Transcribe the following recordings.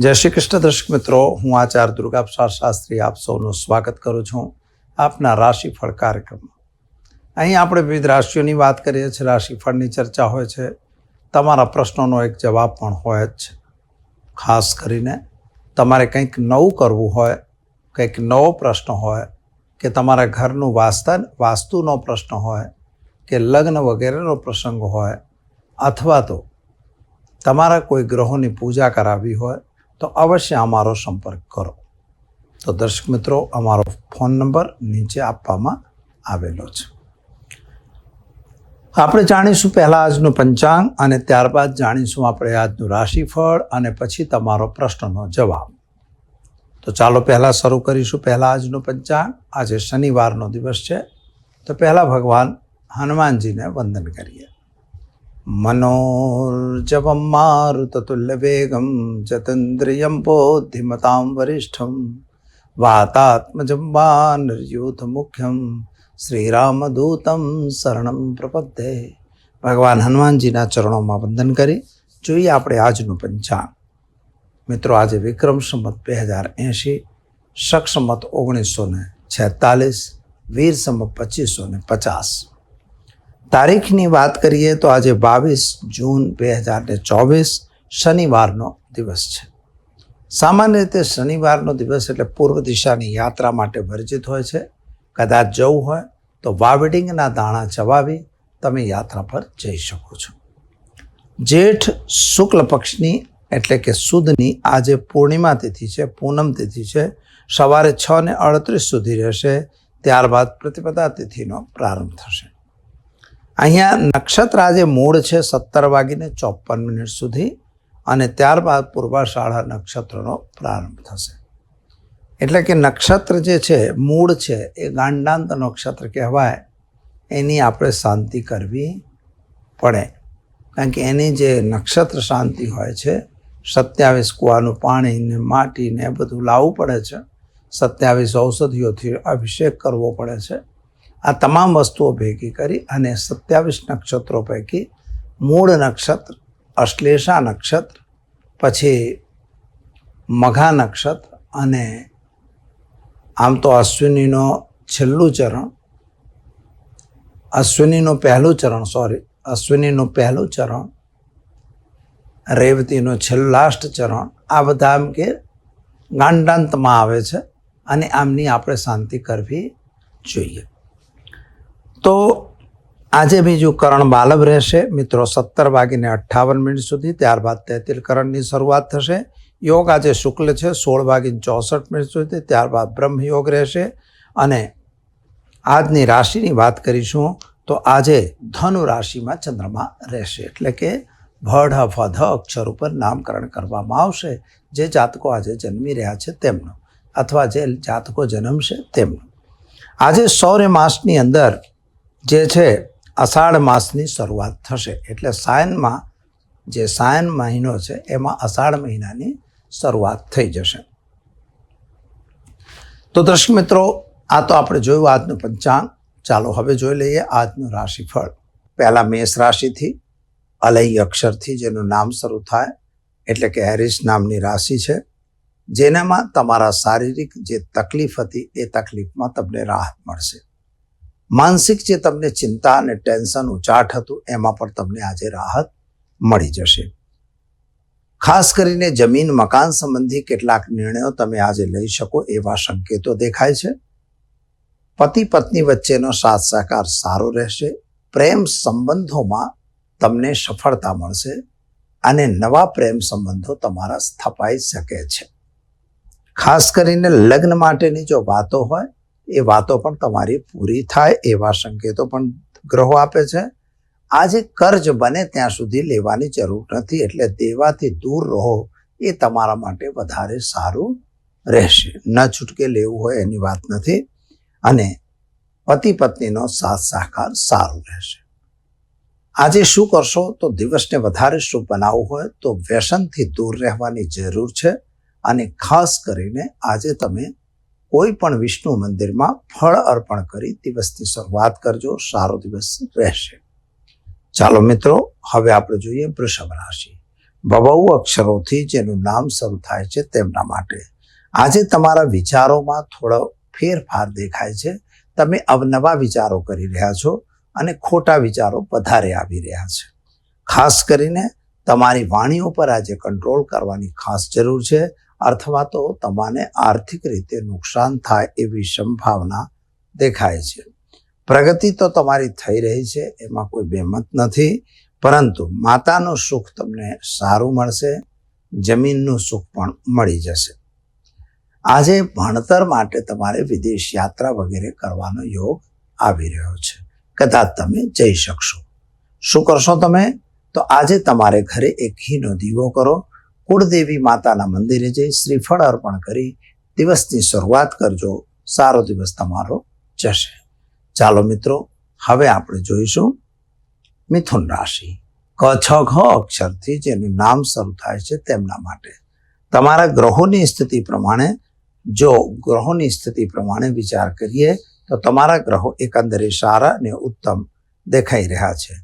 જય શ્રી કૃષ્ણ દર્શક મિત્રો, હું આચાર્ય દુર્ગા પ્રસાદ શાસ્ત્રી આપ સૌનું સ્વાગત કરું છું આપના રાશિફળ કાર્યક્રમમાં. અહીં આપણે વિવિધ રાશિઓની વાત કરીએ છીએ, રાશિફળની ચર્ચા હોય છે, તમારા પ્રશ્નોનો એક જવાબ પણ હોય જ છે. ખાસ કરીને તમારે કંઈક નવું કરવું હોય, કંઈક નવો પ્રશ્ન હોય, કે તમારા ઘરનું વાસ્તન વાસ્તુનો પ્રશ્ન હોય, કે લગ્ન વગેરેનો પ્રસંગ હોય, અથવા તો તમારા કોઈ ગ્રહોની પૂજા કરાવવી હોય તો અવશ્ય અમારો સંપર્ક કરો. તો દર્શક મિત્રો, અમારો ફોન નંબર નીચે આપવામાં આવેલો છે. આપણે જાણીશું પહેલાં આજનું પંચાંગ અને ત્યારબાદ જાણીશું આપણે આજનું રાશિફળ અને પછી તમારો પ્રશ્નનો જવાબ. તો ચાલો પહેલાં શરૂ કરીશું પહેલાં આજનું પંચાંગ. આજે શનિવારનો દિવસ છે. તો પહેલાં ભગવાન હનુમાનજીને વંદન કરીએ. मनोर्जवं मारुततुल्यवेगं जतन्द्रियं बोद्धिमतां वरिष्ठं वातात्मजं वानरयूथमुख्यं શ્રીરામદૂતમ શરણમ પ્રપદ્ધે ભગવાન હનુમાનજીના ચરણોમાં વંદન કરી જોઈએ આપણે આજનું પંચાંગ મિત્રો આજે વિક્રમ સંમત બે હજાર એંશી શક સંમત ઓગણીસો ને છેતાલીસ વીર સંમત પચીસો ને પચાસ તારીખની વાત કરીએ તો આજે બાવીસ જૂન બે હજાર ને ચોવીસ શનિવારનો દિવસ છે. સામાન્ય રીતે શનિવારનો દિવસ એટલે પૂર્વ દિશાની યાત્રા માટે વર્જિત હોય છે. કદાચ જવું હોય તો વાવડિંગના દાણા ચવાવી તમે યાત્રા પર જઈ શકો છો. જેઠ શુક્લ પક્ષની એટલે કે સુદની આજે પૂર્ણિમા તિથિ છે, પૂનમ તિથિ છે. સવારે છ ને અડત્રીસ સુધી રહેશે. ત્યારબાદ પ્રતિપદા તિથિનો પ્રારંભ થશે. અહીંયા નક્ષત્ર આજે મૂળ છે સત્તર વાગીને ચોપન મિનિટ સુધી અને ત્યારબાદ પૂર્વાષાઢા નક્ષત્રનો પ્રારંભ થશે. એટલે કે નક્ષત્ર જે છે, મૂળ છે, એ ગાંડાંત નક્ષત્ર કહેવાય. એની આપણે શાંતિ કરવી પડે. કારણ કે એની જે નક્ષત્ર શાંતિ હોય છે, સત્યાવીસ કૂવાનું પાણી ને માટી ને બધું લાવવું પડે છે. સત્યાવીસ ઔષધિઓથી અભિષેક કરવો પડે છે. આ તમામ વસ્તુઓ ભેગી કરી અને સત્યાવીસ નક્ષત્રો પૈકી મૂળ નક્ષત્ર, અશ્લેષા નક્ષત્ર, પછી મઘા નક્ષત્ર અને આમ તો અશ્વિનીનો છેલ્લું ચરણ, અશ્વિનીનું પહેલું ચરણ સોરી અશ્વિનીનું પહેલું ચરણ, રેવતીનું છેલ્લું લાસ્ટ ચરણ, આ બધા આમ કે ગાંડાંતમાં આવે છે અને આમની આપણે શાંતિ કરવી જોઈએ. તો આજે બીજું કરણ માલવ રહેશે. મિત્રો, સત્તર વાગીને અઠ્ઠાવન મિનિટ સુધી. ત્યારબાદ તેતિલ કરણની શરૂઆત થશે. યોગ આજે શુક્લ છે, સોળ વાગીને ચોસઠ મિનિટ સુધી. ત્યારબાદ બ્રહ્મ યોગ રહેશે. અને આજની રાશિની વાત કરીશું તો આજે ધનુ રાશિમાં ચંદ્રમા રહેશે. એટલે કે ભઢ, ફધ, અક્ષર ઉપર નામકરણ કરવામાં આવશે. જે જાતકો આજે જન્મી રહ્યા છે તેમનું, અથવા જે જાતકો જન્મશે તેમનું. આજે સૌર્ય માસની અંદર જે છે, અષાઢ માસની શરૂઆત થશે. એટલે સાયનમાં જે સાયન મહિનો છે, એમાં અષાઢ મહિનાની શરૂઆત થઈ જશે. તો દર્શક મિત્રો, આ તો આપણે જોયું આજનું પંચાંગ. ચાલો હવે જોઈ લઈએ આજનું રાશિફળ. પહેલાં મેષ રાશિથી અલય અક્ષરથી જેનું નામ શરૂ થાય, એટલે કે હેરિસ નામની રાશિ છે, જેનામાં તમારા શારીરિક જે તકલીફ હતી, એ તકલીફમાં તમને રાહત મળશે. માનસિક જે તમને ચિંતા અને ટેન્શન ઉચાટ હતું, એમાં પણ તમને આજે રાહત મળી જશે. ખાસ કરીને જમીન મકાન સંબંધી કેટલાક નિર્ણયો તમે આજે લઈ શકો એવા સંકેતો દેખાય છે. પતિ પત્ની વચ્ચેનો સાથ સહકાર સારો રહેશે. પ્રેમ સંબંધોમાં તમને સફળતા મળશે અને નવા પ્રેમ સંબંધો તમારા સ્થપાઈ શકે છે. ખાસ કરીને લગ્ન માટેની જો વાતો હોય એ વાતો પણ તમારી પૂરી થાય એવા સંકેતો પણ ગ્રહો આપે છે. આજે કર્જ બને ત્યાં સુધી લેવાની જરૂર નથી, એટલે દેવાથી દૂર રહો એ તમારા માટે વધારે સારું રહેશે. ન છૂટકે લેવું હોય એની વાત નથી અને પતિ પત્નીનો સાથ સહકાર સારો રહેશે. આજે શું કરશો? તો દિવસને વધારે શુભ બનાવવું હોય તો વ્યસનથી દૂર રહેવાની જરૂર છે અને ખાસ કરીને આજે તમે કોઈ પણ વિષ્ણુ મંદિરમાં ફળ અર્પણ કરી દિવસની શરૂઆત કરજો, સારો દિવસ રહેશે. ચાલો મિત્રો, હવે આપણે જોઈએ વૃષભ રાશિ. ભવૌ અક્ષરોથી જેનું નામ શરૂ થાય છે તેમના માટે. આજે તમારા વિચારોમાં થોડો ફેરફાર દેખાય છે. તમે અવનવા વિચારો કરી રહ્યા છો અને ખોટા વિચારો વધારે આવી રહ્યા છે. ખાસ કરીને તમારી વાણીઓ પર આજે કંટ્રોલ કરવાની ખાસ જરૂર છે. અથવા તો તમારે આર્થિક રીતે નુકસાન થાય એવી સંભાવના દેખાય છે. પ્રગતિ તો તમારી થઈ રહી છે, એમાં કોઈ બેમત નથી, પરંતુ માતાનું સુખ તમને સારું મળશે, જમીનનું સુખ પણ મળી જશે. આજે ભણતર માટે તમારે વિદેશ યાત્રા વગેરે કરવાનો યોગ આવી રહ્યો છે. કદાચ તમે જઈ શકશો. શું કરશો તમે? તો આજે તમારે ઘરે એક ઘીનો દીવો કરો કુળદેવી માતાના મંદિરે જઈ શ્રીફળ અર્પણ કરી દિવસની શરૂઆત કરજો. સારો દિવસ તમારો જશે. ચાલો મિત્રો, હવે આપણે જોઈશું મિથુન રાશિ. ક છ ઘ અક્ષરથી જેનું નામ શરૂ થાય છે તેમના માટે. તમારા ગ્રહોની સ્થિતિ પ્રમાણે, જો ગ્રહોની સ્થિતિ પ્રમાણે વિચાર કરીએ, તો તમારા ગ્રહો એકંદરે સારા અને ઉત્તમ દેખાઈ રહ્યા છે.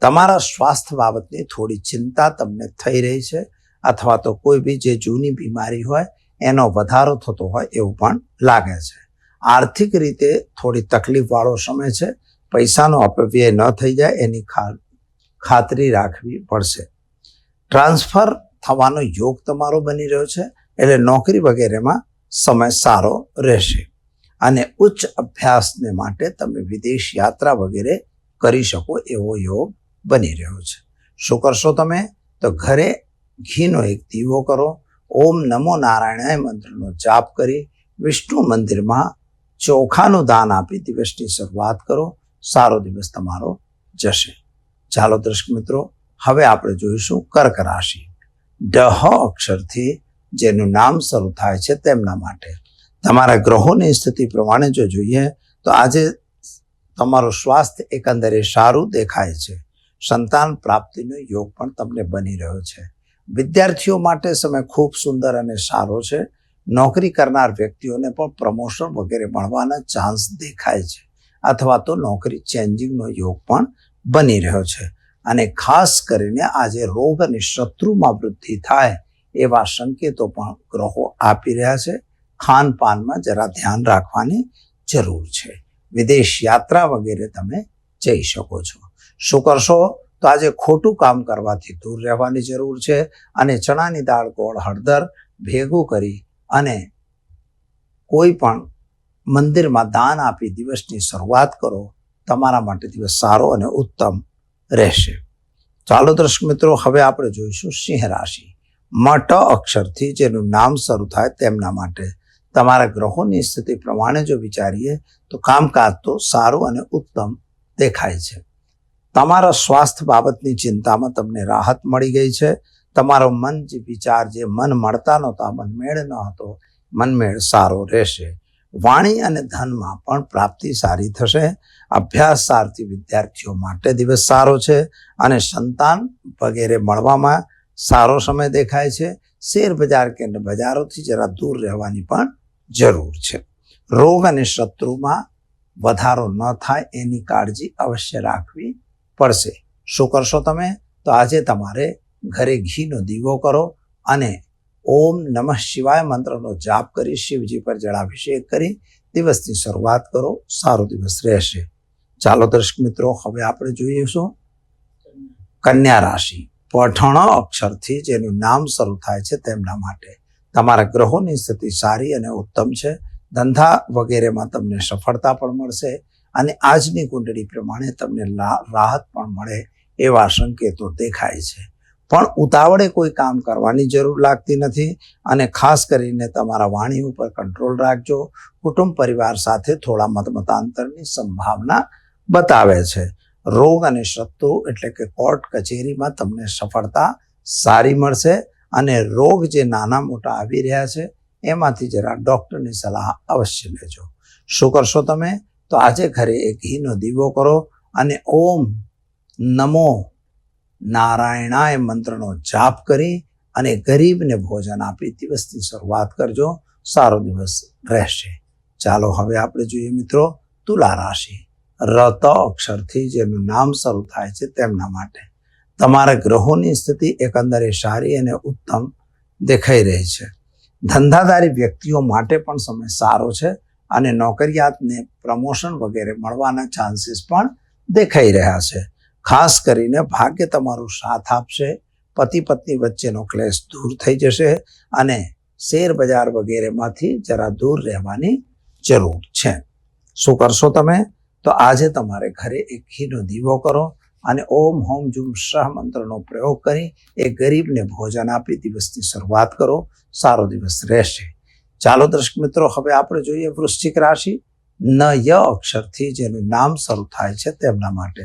તમારા સ્વાસ્થ્ય બાબતની થોડી ચિંતા તમને થઈ રહી છે. અથવા તો કોઈ બી જે જૂની બીમારી હોય, એનો વધારો થતો હોય એવું પણ લાગે છે. આર્થિક રીતે થોડી તકલીફવાળો સમય છે. પૈસાનો અપવ્યય ન થઈ જાય, એની ખાતરી રાખવી પડશે. ટ્રાન્સફર થવાનો યોગ તમારો બની રહ્યો છે, એટલે નોકરી વગેરેમાં સમય સારો રહેશે. અને ઉચ્ચ અભ્યાસને માટે તમે વિદેશ યાત્રા વગેરે કરી શકો એવો યોગ બની રહ્યો છે. શું કરશો તમે? તો ઘરે ઘીનો એક દીવો કરો. ઓમ નમો નારાયણાય મંત્રનો જાપ કરી વિષ્ણુ મંદિરમાં ચોખાનું દાન આપી દિવસની શરૂઆત કરો. સારો દિવસ તમારો જશે. ચાલો દર્શક મિત્રો, હવે આપણે જોઈશું કર્ક રાશિ. ડહ અક્ષરથી જેનું નામ શરૂ થાય છે તેમના માટે. તમારા ગ્રહોની સ્થિતિ પ્રમાણે જો જોઈએ, તો આજે તમારું સ્વાસ્થ્ય એકંદરે સારું દેખાય છે. સંતાન પ્રાપ્તિનો યોગ પણ તમને બની રહ્યો છે. વિદ્યાર્થીઓ માટે સમય ખૂબ સુંદર અને સારો છે. નોકરી કરનાર વ્યક્તિઓને પણ પ્રમોશન વગેરે મળવાના ચાન્સ દેખાય છે અથવા તો નોકરી ચેન્જિંગનો યોગ પણ બની રહ્યો છે. અને ખાસ કરીને આજે રોગ અને શત્રુમાં વૃદ્ધિ થાય એવા સંકેતો પણ ગ્રહો આપી રહ્યા છે. ખાનપાનમાં જરા ધ્યાન રાખવાની જરૂર છે. વિદેશ યાત્રા વગેરે તમે જઈ શકો છો. શું કરશો? તો આજે ખોટું કામ કરવાથી દૂર રહેવાની જરૂર છે અને ચણાની દાળ ગોળ હળદર ભેગું કરી અને કોઈ પણ મંદિરમાં દાન આપી દિવસની શરૂઆત કરો, તમારા માટે દિવસ સારો અને ઉત્તમ રહેશે. ચાલો દર્શક મિત્રો, હવે આપણે જોઈશું સિંહ રાશિ. મટ અક્ષરથી જેનું નામ શરૂ થાય તેમના માટે. તમારા ગ્રહોની સ્થિતિ પ્રમાણે જો વિચારીએ, તો કામકાજ તો સારું અને ઉત્તમ દેખાય છે. તમારા સ્વાસ્થ્ય બાબતની ચિંતામાં તમને રાહત મળી ગઈ છે. તમારો મન જે વિચાર જે મન મળતા નહોતા મનમેળ ન હતો. મનમેળ સારો રહેશે. વાણી અને ધનમાં પણ પ્રાપ્તિ સારી થશે. અભ્યાસ સારથી વિદ્યાર્થીઓ માટે દિવસ સારો છે અને સંતાન વગેરે મળવામાં સારો સમય દેખાય છે. શેર બજાર કે બજારોથી જરા દૂર રહેવાની પણ જરૂર છે. રોગ અને શત્રુમાં વધારો ન થાય એની કાળજી અવશ્ય રાખવી પડશે. શું કરશો તમે? તો આજે તમારે ઘરે ઘીનો દીવો કરો અને ઓમ નમઃ શિવાય મંત્રનો જાપ કરી શિવજી પર જળાભિષેક કરી દિવસની શરૂઆત કરો. સારો દિવસ રહેશે. ચાલો દર્શક મિત્રો, હવે આપણે જોઈશું. કન્યા રાશિ. પઠણ અક્ષરથી જેનું નામ શરૂ થાય છે તેમના માટે. તમારા ગ્રહોની સ્થિતિ સારી અને ઉત્તમ છે. ધંધા વગેરેમાં તમને સફળતા પણ મળશે. અને આજની કુંડળી પ્રમાણે તમને રાહત પણ મળે એવા સંકેતો દેખાય છે. પણ ઉતાવળે કોઈ કામ કરવાની જરૂર લાગતી નથી અને ખાસ કરીને તમારા વાણી ઉપર કંટ્રોલ રાખજો. કુટુંબ પરિવાર સાથે થોડા મતમતાંતરની સંભાવના બતાવે છે. રોગ અને શત્રુ એટલે કે કોર્ટ કચેરીમાં તમને સફળતા સારી મળશે અને રોગ જે નાના મોટા આવી રહ્યા છે, એમાંથી જરા ડૉક્ટરની સલાહ અવશ્ય લેજો. શું કરશો તમે? તો આજે ઘરે એક ઘીનો દીવો કરો અને ઓમ નમો નારાયણાય મંત્રનો જાપ કરી અને ગરીબને ભોજન આપી દિવસની શરૂઆત કરજો. સારો દિવસ રહેશે. ચાલો હવે આપણે જોઈએ મિત્રો તુલા રાશિ. રત અક્ષરથી જેનું નામ શરૂ થાય છે તેમના માટે. તમારા ગ્રહોની સ્થિતિ એકંદરે સારી અને ઉત્તમ દેખાઈ રહી છે. ધંધાદારી વ્યક્તિઓ માટે પણ સમય સારો છે. અને નોકરિયાતને પ્રમોશન વગેરે મળવાના ચાન્સીસ પણ દેખાઈ રહ્યા છે. ખાસ કરીને ભાગ્ય તમારો સાથ આપશે, પતિ પત્ની વચ્ચેનો ક્લેશ દૂર થઈ જશે અને શેર બજાર વગેરેમાંથી જરા દૂર રહેવાની જરૂર છે. શું કરશો તમે? તો આજે તમારે ઘરે એક ઘીનો દીવો કરો અને ઓમ હોમ જુમ શાહ મંત્રનો પ્રયોગ કરી એ ગરીબને ભોજન આપી દિવસની શરૂઆત કરો. સારો દિવસ રહેશે. ચાલો દર્શક મિત્રો, હવે આપણે જોઈએ વૃશ્ચિક રાશિ. ન ય અક્ષરથી જેનું નામ શરૂ થાય છે તેમના માટે.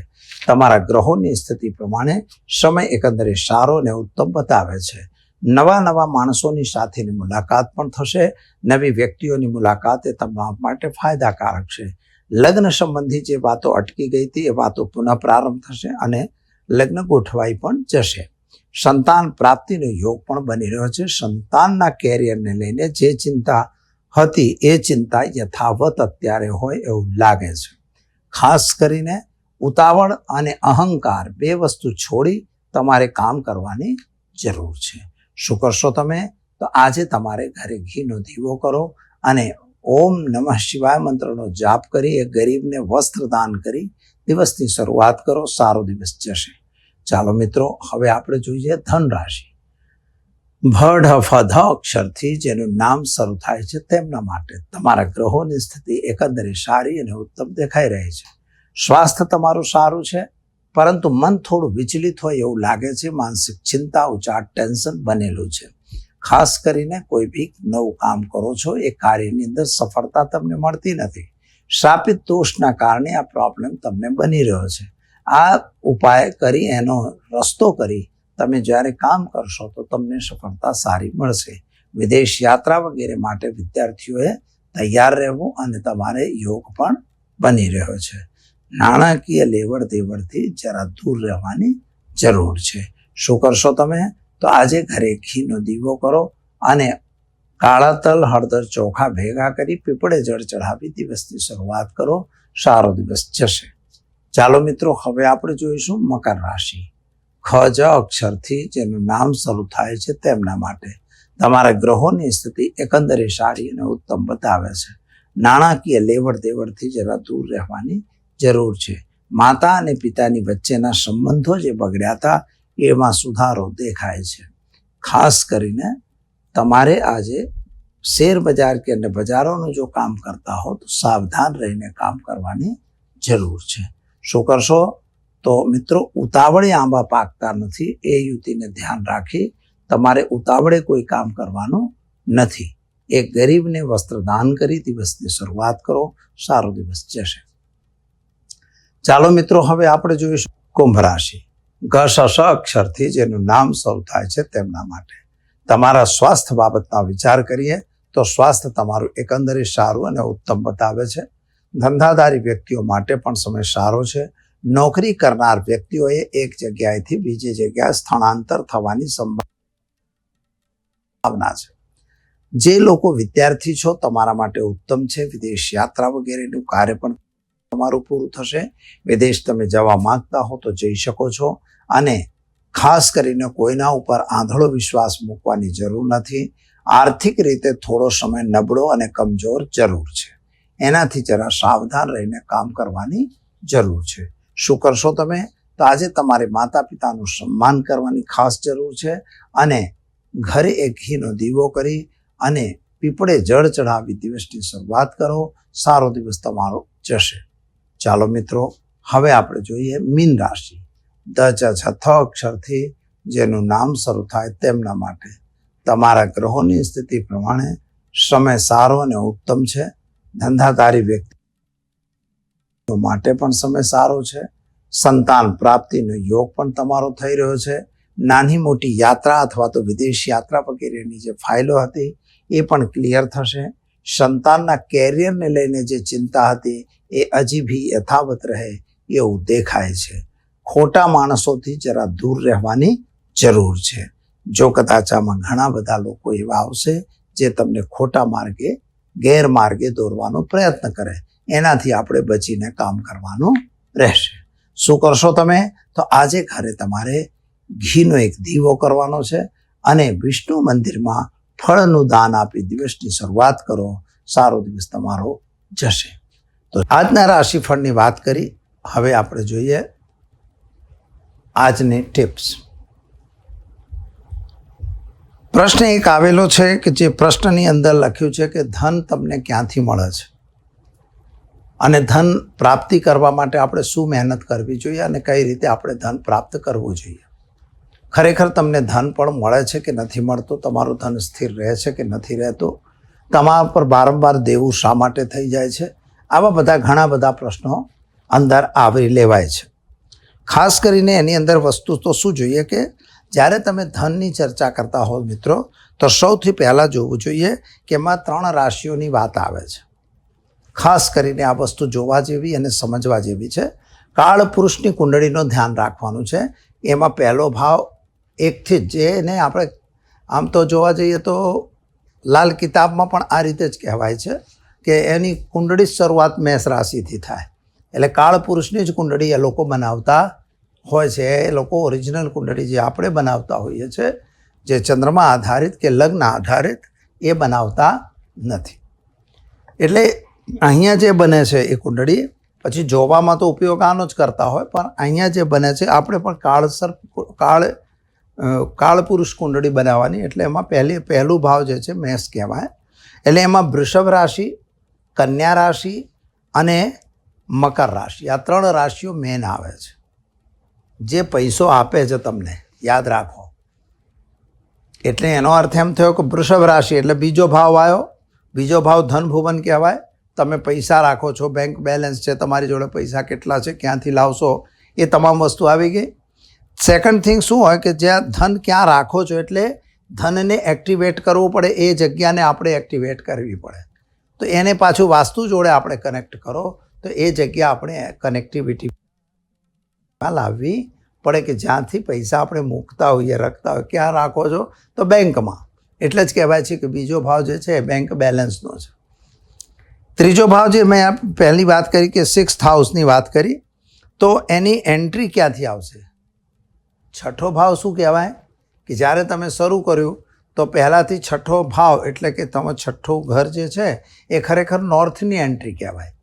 તમારા ગ્રહોની સ્થિતિ પ્રમાણે સમય એકંદરે સારો અને ઉત્તમ બતાવે છે. નવા નવા માણસોની સાથેની મુલાકાત પણ થશે. નવી વ્યક્તિઓની મુલાકાત એ તમારા માટે ફાયદાકારક છે. લગ્ન સંબંધી જે વાતો અટકી ગઈ હતી એ વાતો પુનઃ પ્રારંભ થશે અને લગ્ન ગોઠવાઈ પણ જશે. સંતાન પ્રાપ્તિનો યોગ પણ બની રહ્યો છે. સંતાનના કેરિયરને લઈને જે ચિંતા હતી એ ચિંતા યથાવત અત્યારે હોય એવું લાગે છે. ખાસ કરીને ઉતાવળ અને અહંકાર બે વસ્તુ છોડી તમારે કામ કરવાની જરૂર છે. શું કરશો તમે? તો આજે તમારે ઘરે ઘીનો દીવો કરો અને ઓમ નમઃ શિવાય મંત્રનો જાપ કરી, એ ગરીબને વસ્ત્ર દાન કરી, દિવસની શરૂઆત કરો, સારો દિવસ જશે. ચાલો મિત્રો, હવે આપણે જોઈએ ધન રાશિ. ભઢ ફધ, અક્ષરથી જેનું નામ શરૂ થાય છે તેમના માટે. તમારા ગ્રહોની સ્થિતિ એકંદરે સારી અને ઉત્તમ દેખાઈ રહી છે. સ્વાસ્થ્ય તમારું સારું છે, પરંતુ મન થોડું વિચલિત હોય એવું લાગે છે, માનસિક ચિંતા, ઉચાટ, ટેન્શન બનેલું છે. ખાસ કરીને કોઈ બી નવું કામ કરો છો, એ કાર્યની અંદર સફળતા તમને મળતી નથી. શ્રાપિત દોષના કારણે આ પ્રોબ્લેમ તમને બની રહ્યો છે. આ ઉપાય કરી, એનો રસ્તો કરી તમે જ્યારે કામ કરશો તો તમને સફળતા સારી મળશે. વિદેશ યાત્રા વગેરે માટે વિદ્યાર્થીઓએ તૈયાર રહેવું અને તમારે યોગ પણ બની રહ્યો છે. નાણાકીય લેવડ દેવડથી જરા દૂર રહેવાની જરૂર છે. શું કરશો તમે? તો આજે ઘરે ઘીનો દીવો કરો અને કાળા તલ, હળદર ચોખા ભેગા કરી પીપળે જળ ચઢાવી દિવસની શરૂઆત કરો. સારો દિવસ જશે. ચાલો મિત્રો, હવે આપણે જોઈશું મકર રાશિ. ખ, જ, અક્ષરથી જેનું નામ શરૂ થાય છે તેમના માટે. તમારા ગ્રહોની સ્થિતિ એકંદરે સારી અને ઉત્તમ બતાવે છે. નાણાકીય લેવડ દેવડથી જરા દૂર રહેવાની જરૂર છે. માતા અને પિતાની વચ્ચેના સંબંધો જે બગડ્યા હતા, એમાં સુધારો દેખાય છે. ખાસ કરીને તમારે આજે શેર બજાર કે અન્ય બજારોનું જો કામ કરતા હો, તો સાવધાન રહીને કામ કરવાની જરૂર છે. શું કરશો? તો મિત્રો, ઉતાવળે આંબા પાકતા નથી. એ યુતિને ધ્યાન રાખી તમારે ઉતાવળે કોઈ કામ કરવાનું નથી. એક ગરીબને વસ્ત્ર દાન કરી દિવસની શરૂઆત કરો. સારો દિવસ જશે. ચાલો મિત્રો, હવે આપણે જોઈશું કુંભ રાશિ. ઘ અક્ષરથી જેનું નામ શરૂ થાય છે તેમના માટે. તમારા સ્વાસ્થ્ય બાબતના વિચાર કરીએ તો સ્વાસ્થ્ય તમારું એકંદરે સારું અને ઉત્તમ બતાવે છે. ધંધાદારી વ્યક્તિઓ માટે પણ સમય સારો છે. નોકરી કરનાર વ્યક્તિઓએ એક જગ્યાએથી બીજી જગ્યાએ સ્થળાંતર થવાની સંભાવના છે. જે લોકો વિદ્યાર્થી છો, તમારા માટે ઉત્તમ છે. વિદેશ યાત્રા વગેરેનું કાર્ય પણ તમારું પૂરું થશે. વિદેશ તમે જવા માંગતા હો તો જઈ શકો છો. અને ખાસ કરીને કોઈના ઉપર આંધળો વિશ્વાસ મૂકવાની જરૂર નથી. આર્થિક રીતે થોડો સમય નબળો અને કમજોર જરૂર છે. એનાથી જરા સાવધાન રહીને કામ કરવાની જરૂર છે. શું કરશો તમે? તો આજે તમારે માતા પિતાનું સન્માન કરવાની ખાસ જરૂર છે અને ઘરે એક ઘીનો દીવો કરી અને પીપળે જળ ચઢાવી દિવસની શરૂઆત કરો. સારો દિવસ તમારો જશે. ચાલો મિત્રો, હવે આપણે જોઈએ મીન રાશિ. દ ચ છ અક્ષરથી જેનું નામ શરૂ થાય તેમના માટે. તમારા ગ્રહોની સ્થિતિ પ્રમાણે સમય સારો અને ઉત્તમ છે. ધંધાદારી વ્યક્તિ. માટે પણ સમય સારો છે. સંતાન પ્રાપ્તિનો યોગ પણ તમારો થઈ રહ્યો છે. નાની મોટી યાત્રા અથવા તો વિદેશ યાત્રા વગેરેની જે ફાઇલો હતી, એ પણ ક્લિયર થશે. સંતાનના કેરિયરને લઈને જે ચિંતા હતી, એ હજી બી યથાવત રહે એવું દેખાય છે. ખોટા માણસોથી જરા દૂર રહેવાની જરૂર છે. જો કદાચ આમાં ઘણા બધા લોકો એવા આવશે, જે તમને ખોટા માર્ગે ગેરમાર્ગે દોરવાનો પ્રયત્ન કરે. એનાથી આપણે બચીને કામ કરવાનું રહેશે. શું કરશો તમે? તો આજે ઘરે તમારે ઘીનો એક દીવો કરવાનો છે અને વિષ્ણુ મંદિરમાં ફળનું દાન આપી દિવસની શરૂઆત કરો. સારો દિવસ તમારો જશે. તો આજના રાશિફળની વાત કરી. હવે આપણે જોઈએ આજની ટિપ્સ. પ્રશ્ન એક આવેલો છે કે જે પ્રશ્નની અંદર લખ્યું છે કે ધન તમને ક્યાંથી મળે છે? અને ધન પ્રાપ્તિ કરવા માટે આપણે શું મહેનત કરવી જોઈએ અને કઈ રીતે આપણે ધન પ્રાપ્ત કરવું જોઈએ? ખરેખર તમને ધન પણ મળે છે કે નથી મળતું? તમારું ધન સ્થિર રહે છે કે નથી રહેતું? તમારા પર વારંવાર દેવું શા માટે થઈ જાય છે? આવા બધા ઘણા બધા પ્રશ્નો અંદર આવરી લેવાય છે. ખાસ કરીને એની અંદર વસ્તુ તો શું જોઈએ કે જ્યારે તમે ધનની ચર્ચા કરતા હો મિત્રો, તો સૌથી પહેલાં જોવું જોઈએ કે એમાં ત્રણ રાશિઓની વાત આવે છે. ખાસ કરીને આ વસ્તુ જોવા જેવી અને સમજવા જેવી છે. કાળ પુરુષની કુંડળીનું ધ્યાન રાખવાનું છે. એમાં પહેલો ભાવ એકથી જ, જેને આપણે આમ તો જોવા જઈએ તો લાલ કિતાબમાં પણ આ રીતે જ કહેવાય છે કે એની કુંડળી શરૂઆત મેષ રાશિથી થાય. એટલે કાળ પુરુષની જ કુંડળી એ લોકો બનાવતા હોય છે, એ લોકો ઓરિજિનલ કુંડળી જે આપણે બનાવતા હોઈએ છીએ જે ચંદ્રમા આધારિત કે લગ્ન આધારિત એ બનાવતા નથી. એટલે અહીંયા જે બને છે એ કુંડળી, પછી જોવામાં તો ઉપયોગ આનો જ કરતા હોય, પણ અહીંયા જે બને છે, આપણે પણ કાળસર, કાળ કાળપુરુષ કાળ પુરુષ કુંડળી બનાવવાની, એટલે એમાં પહેલી, પહેલું ભાવ જે છે મેષ કહેવાય. એટલે એમાં વૃષભ રાશિ, કન્યા રાશિ અને મકર રાશિ, આ ત્રણ રાશિઓ મેન આવે છે. જે પૈસો આપે છે તમને, યાદ રાખો. એટલે એનો અર્થ એમ થયો કે વૃષભ રાશિ, એટલે બીજો ભાવ આવ્યો. બીજો ભાવ ધન ભુવન કહેવાય. તમે પૈસા રાખો છો બેંક બેલેન્સ છે, તમારી જોડે પૈસા કેટલા છે, ક્યાંથી લાવશો, એ તમામ વસ્તુ આવી ગઈ. સેકન્ડ થિંગ શું હોય કે જ્યાં ધન ક્યાં રાખો છો એટલે ધનને એક્ટિવેટ કરવું પડે, એ જગ્યાને આપણે એક્ટિવેટ કરવી પડે. તો એને પાછું વાસ્તુ જોડે આપણે કનેક્ટ કરો, તો એ જગ્યા આપણે કનેક્ટિવિટી લાવવી, પડે કે જ્યાંથી પૈસા આપણે મૂકતા હોઈએ, રખતા હોય ક્યાં રાખો છો, તો બેંકમાં. એટલે જ કહેવાય છે કે બીજો ભાવ જે છે બેંક બેલેન્સનો છે. ત્રીજો ભાવ જે મેં પહેલી વાત કરી કે સિક્સ હાઉસની વાત કરી, તો એની એન્ટ્રી ક્યાંથી આવશે? છઠ્ઠો ભાવ શું કહેવાય? કે જ્યારે તમે શરૂ કર્યું, તો પહેલાંથી છઠ્ઠો ભાવ એટલે કે તમે છઠ્ઠું ઘર જે છે, એ ખરેખર નોર્થની એન્ટ્રી કહેવાય.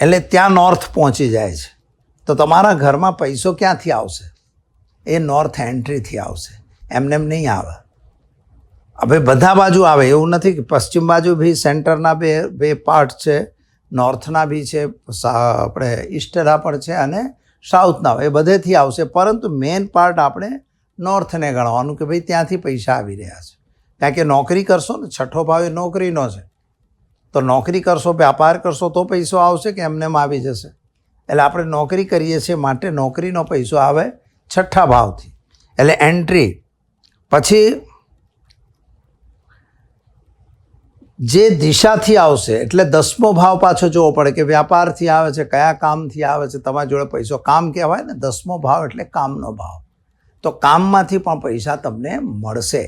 એટલે ત્યાં નોર્થ પહોંચી જાય છે. તો તમારા ઘરમાં પૈસો ક્યાંથી આવશે? એ નોર્થ એન્ટ્રીથી આવશે. એમને એમ નહીં આવે. હવે બધા બાજુ આવે. એવું નથી કે પશ્ચિમ બાજુ બી સેન્ટરના બે બે પાર્ટ છે નોર્થના બી છે આપણે ઈસ્ટના પણ છે અને સાઉથના એ બધેથી આવશે. પરંતુ મેઇન પાર્ટ આપણે નોર્થને ગણવાનું કે ભાઈ ત્યાંથી પૈસા આવી રહ્યા છે. કારણ કે નોકરી કરશો ને, છઠ્ઠો ભાવ એ નોકરીનો છે. તો નોકરી કરશો, વ્યાપાર કરશો, તો પૈસો આવશે કે એમને આવી જશે? એટલે આપણે નોકરી કરીએ છીએ માટે નોકરીનો પૈસો આવે છઠ્ઠા ભાવથી. એટલે એન્ટ્રી પછી જે દિશાથી આવશે, એટલે દસમો ભાવ પાછો જોવો પડે કે વ્યાપારથી આવે છે, કયા કામથી આવે છે, તમારી જોડે પૈસો કામ કહેવાય ને, દસમો ભાવ એટલે કામનો ભાવ. તો કામમાંથી પણ પૈસા તમને મળશે.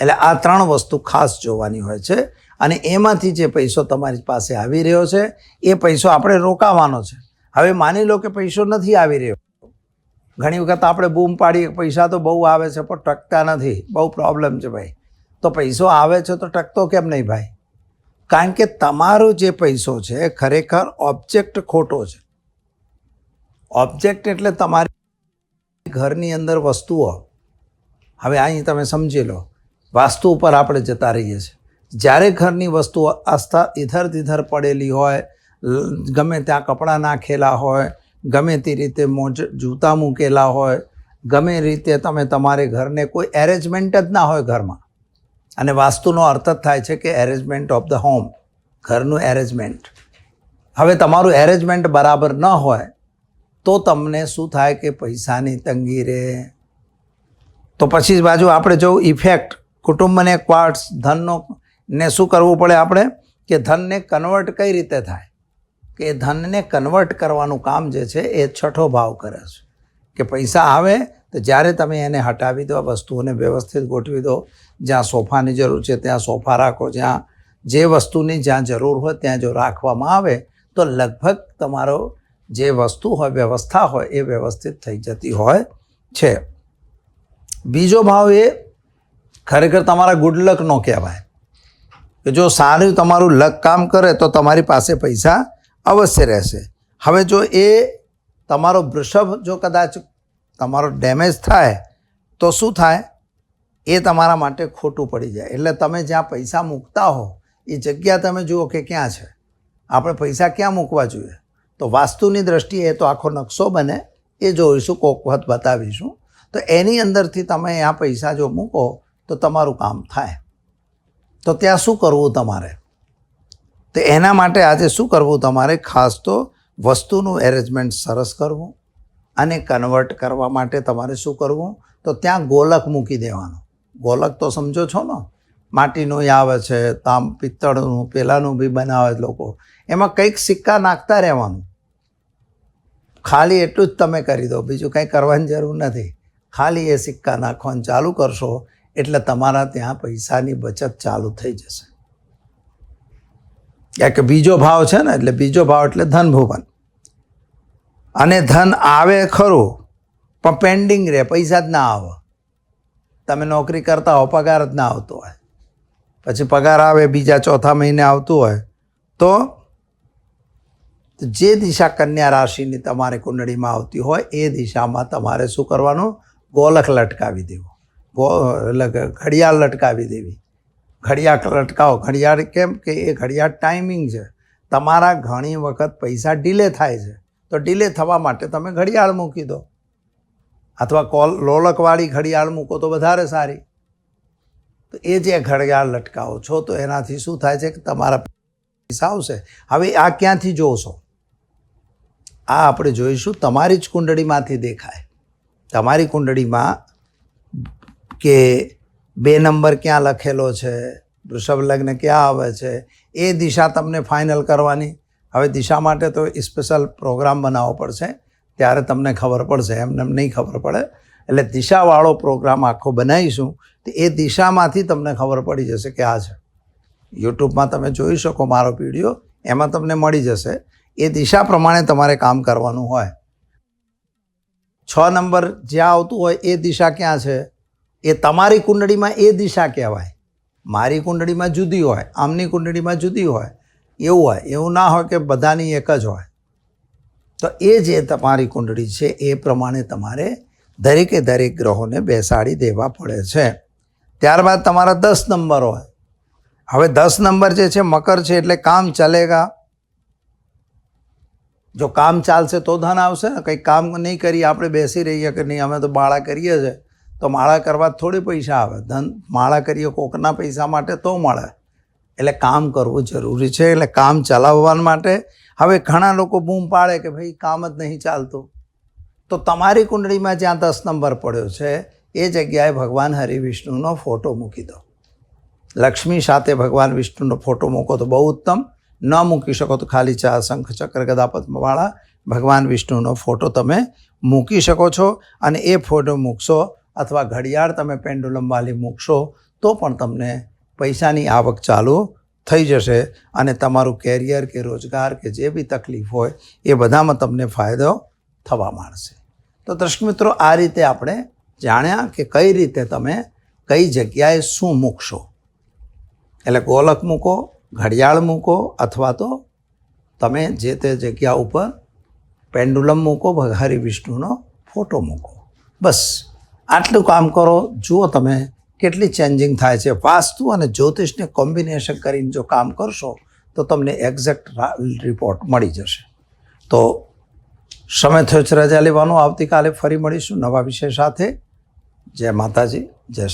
એટલે આ ત્રણ વસ્તુ ખાસ જોવાની હોય છે. અને એમાંથી જે પૈસો તમારી પાસે આવી રહ્યો છે, એ પૈસો આપણે રોકાવાનો છે. હવે માની લો કે પૈસો નથી આવી રહ્યો. ઘણી વખત આપણે બૂમ પાડીએ પૈસા તો બહુ આવે છે, પણ ટકતા નથી. બહુ પ્રોબ્લેમ છે ભાઈ. તો પૈસો આવે છે તો ટકતો કેમ નહીં ભાઈ? કારણ કે તમારો જે પૈસો છે ખરેખર ઓબ્જેક્ટ ખોટો છે. ઓબ્જેક્ટ એટલે તમારી ઘરની અંદર વસ્તુઓ. હવે અહીં તમે સમજી લો, વાસ્તુ ઉપર આપણે જતા રહીએ છીએ. જ્યારે ઘરની વસ્તુઓ આસ્થા ઇધર તિધર પડેલી હોય ગમે ત્યાં કપડાં નાખેલા હોય, ગમે તે રીતે મોજ, જૂતા મૂકેલા હોય, ગમે રીતે તમે તમારે ઘરને કોઈ એરેન્જમેન્ટ જ ના હોય ઘરમાં. અને વાસ્તુનો અર્થ જ થાય છે કે એરેન્જમેન્ટ ઓફ ધ હોમ ઘરનું એરેન્જમેન્ટ હવે તમારું એરેન્જમેન્ટ બરાબર ન હોય, તો તમને શું થાય કે પૈસાની તંગી રહે તો પછી બાજુ આપણે જોઉં ઇફેક્ટ કુટુંબને ક્વાર્ટ્સ ધનનો ને શું કરવું પડે આપણે? કે ધનને કન્વર્ટ કઈ રીતે થાય? કે એ ધનને કન્વર્ટ કરવાનું કામ જે છે એ છઠ્ઠો ભાવ કરે છે. કે પૈસા આવે તો જ્યારે તમે એને હટાવી દો વસ્તુઓને વ્યવસ્થિત ગોઠવી દો, જ્યાં સોફાની જરૂર છે ત્યાં સોફા રાખો, જ્યાં જે વસ્તુની જ્યાં જરૂર હોય ત્યાં જો રાખવામાં આવે, તો લગભગ તમારો જે વસ્તુ હોય, વ્યવસ્થા હોય એ વ્યવસ્થિત થઈ જતી હોય છે. બીજો ભાવ એ, ખરેખર તમારા ગુડલકનો કહેવાય. કે જો સારું તમારું લક કામ કરે તો તમારી પાસે પૈસા અવશ્ય રહેશે. હવે જો એ તમારો વૃષભ જો કદાચ તમારો ડેમેજ થાય, તો શું થાય? એ તમારા માટે ખોટું પડી જાય. એટલે તમે જ્યાં પૈસા મૂકતા હો, એ જગ્યા તમે જુઓ કે ક્યાં છે. આપણે પૈસા ક્યાં મૂકવા જોઈએ? તો વાસ્તુની દ્રષ્ટિએ તો આખો નકશો બને. એ જોઈશું, કોક વખત બતાવીશું. તો એની અંદરથી તમે આ પૈસા જો મૂકો, તો તમારું કામ થાય. તો ત્યાં શું કરવું તમારે? તો એના માટે આજે શું કરવું તમારે? ખાસ તો વસ્તુનું એરેન્જમેન્ટ સરસ કરવું અને કન્વર્ટ કરવા માટે તમારે શું કરવું? તો ત્યાં ગોલક મૂકી દેવાનું. ગોલક તો સમજો છો ને? માટીનું આવે છે, તામ પિત્તળનું, પેલાનું બી બનાવે લોકો. એમાં કંઈક સિક્કા નાખતા રહેવાનું. ખાલી એટલું જ તમે કરી દો. બીજું કંઈ કરવાની જરૂર નથી. ખાલી એ સિક્કા નાખવાનું. ચાલુ કરશો એટલે તમારા ત્યાં પૈસાની બચત ચાલુ થઈ જશે. કારણ કે બીજો ભાવ છે ને, એટલે બીજો ભાવ એટલે ધન ભુવન. અને ધન આવે ખરું, પણ પેન્ડિંગ રહે, પૈસા જ ના આવે. તમે નોકરી કરતા હો, પગાર જ ના આવતો હોય. પછી પગાર આવે, બીજા ચોથા મહિને આવતું હોય, તો જે દિશા કન્યા રાશિની તમારે કુંડળીમાં આવતી હોય, એ દિશામાં તમારે શું કરવાનું? ગોલખ લટકાવી દેવું. એટલે ઘડિયાળ લટકાવી દેવી. ઘડિયાળ લટકાવો. ઘડિયાળ કેમ કે એ ઘડિયાળ ટાઈમિંગ છે. તમારા ઘણી વખત પૈસા ડીલે થાય છે. તો ડીલે થવા માટે તમે ઘડિયાળ મૂકી દો. અથવા કોલ, લોલકવાળી ઘડિયાળ મૂકો તો વધારે સારી. તો એ જે ઘડિયાળ લટકાવો છો, તો એનાથી શું થાય છે કે તમારા પૈસા આવશે. હવે આ ક્યાંથી જોશો? આ આપણે જોઈશું તમારી જ કુંડળીમાંથી દેખાય. તમારી કુંડળીમાં કે બે નંબર ક્યાં લખેલો છે? વૃષભ લગ્ન ક્યાં આવે છે? એ દિશા તમને ફાઇનલ કરવાની. હવે દિશા માટે તો સ્પેશિયલ પ્રોગ્રામ બનાવવો પડશે. ત્યારે તમને ખબર પડશે. એમને નહીં ખબર પડે. એટલે દિશાવાળો પ્રોગ્રામ આખો બનાવીશું. તો એ દિશામાંથી તમને ખબર પડી જશે કે આ છે. યુટ્યુબમાં તમે જોઈ શકો મારો વીડિયો. એમાં તમને મળી જશે. એ દિશા પ્રમાણે તમારે કામ કરવાનું હોય. છ નંબર જ્યાં આવતું હોય એ દિશા ક્યાં છે? એ તમારી કુંડળીમાં એ દિશા કહેવાય. મારી કુંડળીમાં જુદી હોય, આમની કુંડળીમાં જુદી હોય, એવું હોય, એવું ના હોય કે બધાની એક જ હોય. તો એ જે તમારી કુંડળી છે, એ પ્રમાણે તમારે દરેકે દરેક ગ્રહોને બેસાડી દેવા પડે છે. ત્યારબાદ તમારા દસ નંબર હોય. હવે દસ નંબર જે છે, મકર છે એટલે કામ ચલેગા. જો કામ ચાલશે તો ધન આવશે ને, કંઈ કામ નહીં કરીએ આપણે બેસી રહીએ કે નહીં, અમે તો બાળા કરીએ છીએ. તો માળા કરવા થોડી પૈસા આવે. ધન માળા કરીએ કોકના પૈસા માટે તો મળે. એટલે કામ કરવું જરૂરી છે. એટલે કામ ચલાવવા માટે હવે ઘણા લોકો બૂમ પાડે કે ભાઈ કામ જ નહીં ચાલતું. તો તમારી કુંડળીમાં જ્યાં દસ નંબર પડ્યો છે, એ જગ્યાએ ભગવાન હરિવિષ્ણુનો ફોટો મૂકી દો. લક્ષ્મી સાથે ભગવાન વિષ્ણુનો ફોટો મૂકો તો બહુ ઉત્તમ. ન મૂકી શકો તો ખાલી ચા, શંખ, ચક્ર, ગદા, પદ્મવાળા ભગવાન વિષ્ણુનો ફોટો તમે મૂકી શકો છો અને એ ફોટો મૂકશો અથવા ઘડિયાળ તમે પેન્ડુલમવાળી મૂકશો, તો પણ તમને પૈસાની આવક ચાલુ થઈ જશે અને તમારું કેરિયર કે રોજગાર કે જે બી તકલીફ હોય, એ બધામાં તમને ફાયદો થવા માંડશે. તો દર્શક મિત્રો, આ રીતે આપણે જાણ્યા કે કઈ રીતે તમે કઈ જગ્યાએ શું મૂકશો. એટલે ગોલક મૂકો, ઘડિયાળ મૂકો, અથવા તો તમે જે તે જગ્યા ઉપર પેન્ડુલમ મૂકો ભગારી વિષ્ણુનો ફોટો મૂકો. બસ. આટલું કામ કરો, જુઓ તમે કેટલી ચેન્જિંગ થાય છે. વાસ્તુ અને જ્યોતિષને કોમ્બિનેશન કરીને જો કામ કરશો, તો તમને એક્ઝેક્ટ રિપોર્ટ મળી જશે. તો સમય થયો છે, રજા લેવાનો. આવતીકાલે ફરી મળીશું નવા વિષય સાથે. જય માતાજી, જય શ્રી